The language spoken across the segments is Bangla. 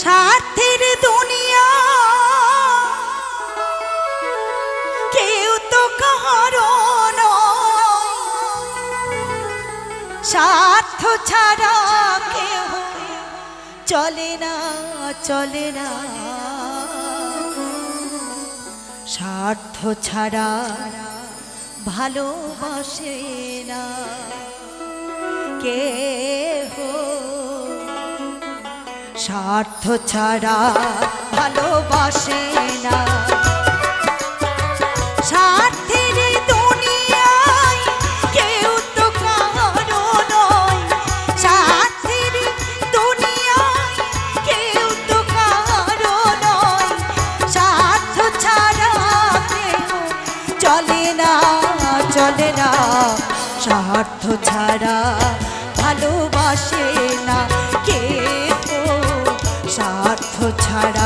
স্বার্থের দুনিয়া। কেউ তো কারও নয়। স্বার্থ ছাড়া কেউ চলে না চলে না। স্বার্থ ছাড়া ভালোবাসে না। কেহ স্বার্থ ছাড়া ভালোবাসে না। কেউ নয়। কেউ নয়। স্বার্থ ছাড়া চলে না চলে না। স্বার্থ ছাড়া ভালোবাসে না। ছাড়া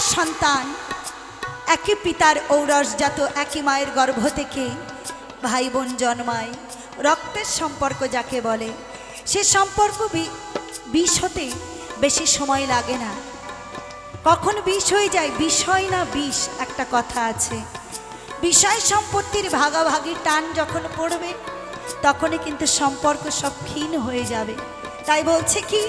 সন্তান একই পিতার ঔরসজাত একই মায়ের গর্ভ থেকে ভাই বোন জন্মায়। রক্তের সম্পর্ক যাকে বলে, সে সম্পর্ক বিষ হতে বেশি সময় লাগে না। কখন বিষ হয়ে যায়? বিষয় না বিষ? একটা কথা আছে। বিষয় সম্পত্তির ভাগাভাগি টান যখন পড়বে, তখনই কিন্তু সম্পর্ক সব ক্ষীণ হয়ে যাবে। তাই বলছে কি?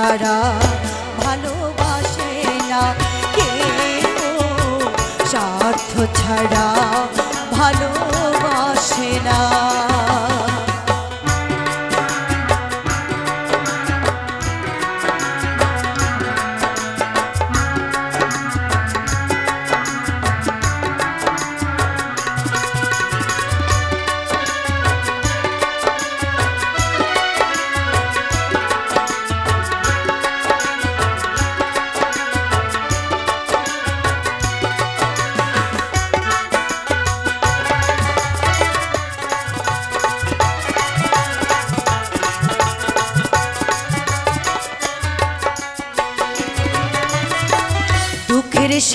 ছাড়া ভালোবাসে না কেউ। স্বার্থ ছাড়া ভালোবাসে না।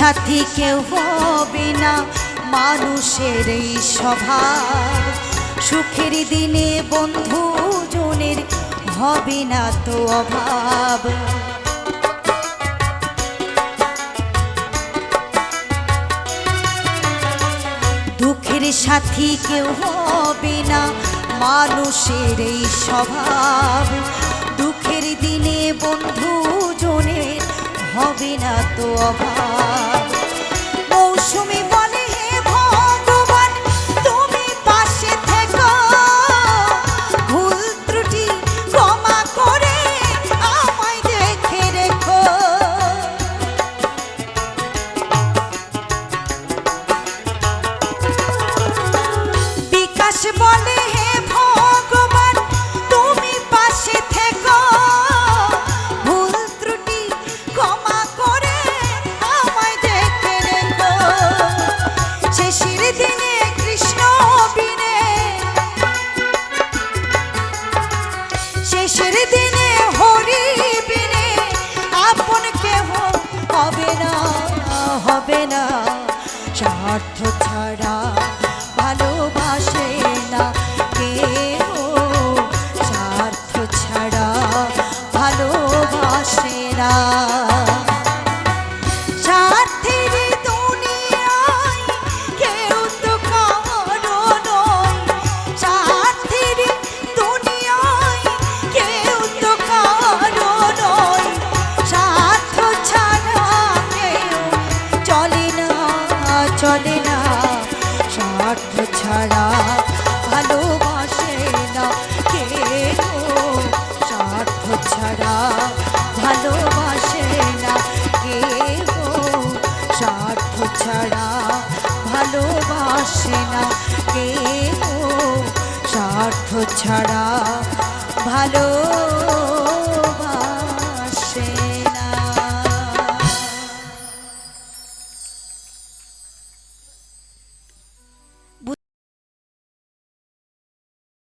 সাথী কেউ হবে না মানুষের এই স্বভাব সুখের দিনে বন্ধু জনের হবে না তো অভাব। দুঃখের সাথী কেউ হবে না মানুষের এই স্বভাব দুঃখের দিনে বন্ধু জনের হবে না তো অভাব। হবে না। স্বার্থ ছাড়া না। স্বার্থ ছাড়া ভালোবাসে না কেউ। স্বার্থ ছাড়া ভালোবাসে না স্বার্থ ছাড়া ভালোবাসে না কেউ। স্বার্থ ছাড়া ভালো